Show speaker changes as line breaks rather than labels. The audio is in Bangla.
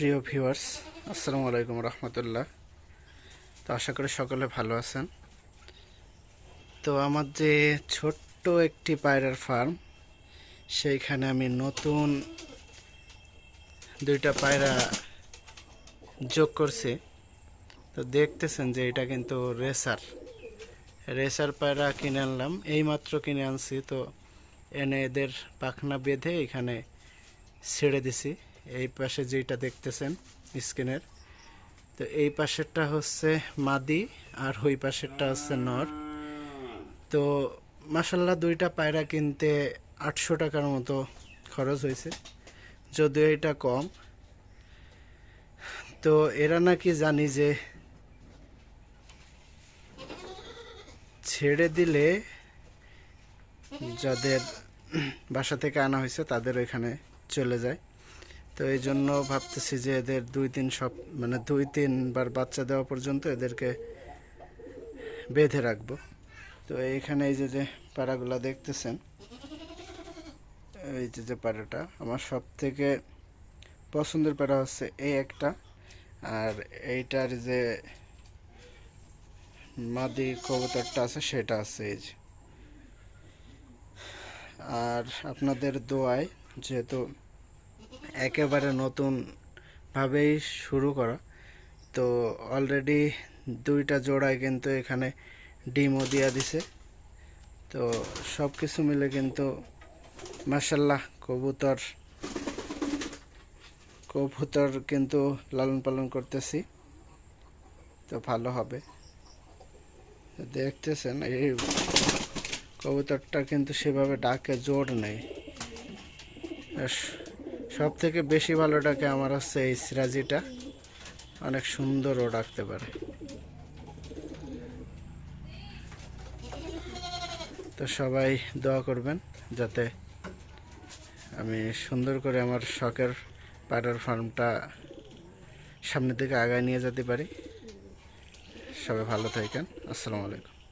প্রিয় ভিউয়ার্স, আসসালামু আলাইকুম রহমতুল্লাহ। তো আশা করি সকলে ভালো আছেন। তো আমার যে ছোট্ট একটি পায়রার ফার্ম, সেইখানে আমি নতুন দুইটা পায়রা যোগ করছি। তো দেখতেছেন যে এটা কিন্তু রেসার। রেসার পায়রা কিনে আনলাম, এইমাত্র কিনে আনছি। তো এনে এদের পাখনা বেঁধে এখানে ছেড়ে দিছি। এই পাশে যেটা দেখতেছেন, স্ক্রিনের, তো এই পাশেরটা হচ্ছে মাদি আর ওই পাশেরটা হচ্ছে নর। তো মাসাল্লাহ দুইটা পায়রা কিনতে আটশো টাকার মতো খরচ হয়েছে, যদিও এটা কম। তো এরা নাকি জানি যে ছেড়ে দিলে যাদের বাসা থেকে আনা হয়েছে তাদের ওইখানে চলে যায়। তো এই জন্য ভাবতেছি যে এদের দুই তিন সব মানে দুই তিনবার বাচ্চা দেওয়া পর্যন্ত এদেরকে বেঁধে রাখব। তো এইখানে এই যে যে পাড়াগুলা দেখতেছেন, এই যে যে পাড়াটা, আমার সব থেকে পছন্দের পাড়া হচ্ছে এই একটা। আর এইটার যে মাদি কবুতরটা আছে, সেটা আছে এই যে। আর আপনাদের দোয়ায় যেহেতু একেবারে নতুনভাবেই শুরু করা। তো অলরেডি দুইটা জোড়ায় কিন্তু এখানে ডিমও দিয়া দিছে। তো সব কিছু মিলে কিন্তু মার্শাল্লাহ কবুতর কবুতর কিন্তু লালন পালন করতেছি। তো ভালো হবে। দেখতেছেন এই কবুতরটা কিন্তু সেভাবে ডাকে জোর নেই। সব থেকে বেশি ভালো ডাকে আমার হচ্ছে এই সিরাজিটা। অনেক সুন্দর ও ডাকতে পারে। তো সবাই দোয়া করবেন যাতে আমি সুন্দর করে আমার শখের পায়রার ফার্মটা সামনের দিকে আগায় নিয়ে যেতে পারি। সবাই ভালো থাকেন। আসসালামু আলাইকুম।